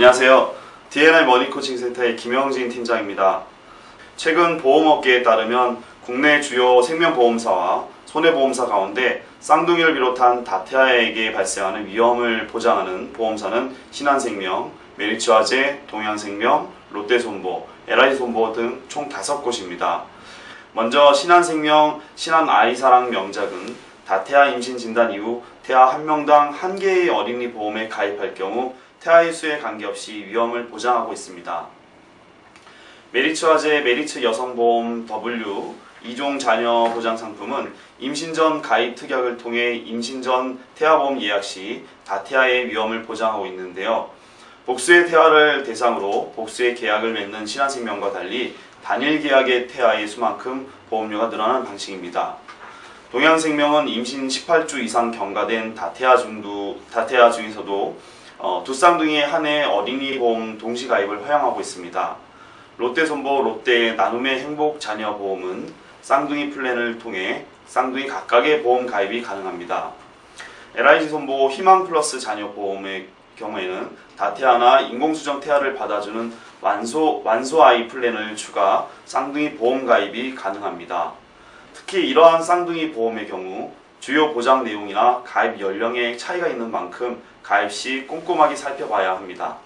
안녕하세요. DNI 머니코칭 센터의 김영진 팀장입니다. 최근 보험업계에 따르면 국내 주요 생명보험사와 손해보험사 가운데 쌍둥이를 비롯한 다태아에게 발생하는 위험을 보장하는 보험사는 신한생명, 메리츠화재, 동양생명, 롯데손보, LI손보 등 총 5곳입니다. 먼저 신한생명, 신한아이사랑 명작은 다태아 임신 진단 이후 태아 한 명당 한 개의 어린이 보험에 가입할 경우 태아의 수에 관계없이 위험을 보장하고 있습니다. 메리츠 화재 메리츠 여성보험 W 2종 자녀 보장 상품은 임신 전 가입 특약을 통해 임신 전 태아보험 예약 시 다태아의 위험을 보장하고 있는데요. 복수의 태아를 대상으로 복수의 계약을 맺는 신한생명과 달리 단일 계약의 태아의 수만큼 보험료가 늘어나는 방식입니다. 동양생명은 임신 18주 이상 경과된 다태아 중도 다태아 중에서도 어, 두 쌍둥이의 한해 어린이 보험 동시 가입을 허용하고 있습니다. 롯데손보 롯데 나눔의 행복 자녀 보험은 쌍둥이 플랜을 통해 쌍둥이 각각의 보험 가입이 가능합니다. LIG 손보 희망 플러스 자녀 보험의 경우에는 다태아나 인공수정 태아를 받아주는 완소 완소 아이 플랜을 추가 쌍둥이 보험 가입이 가능합니다. 특히 이러한 쌍둥이 보험의 경우 주요 보장 내용이나 가입 연령에 차이가 있는 만큼 가입 시 꼼꼼하게 살펴봐야 합니다.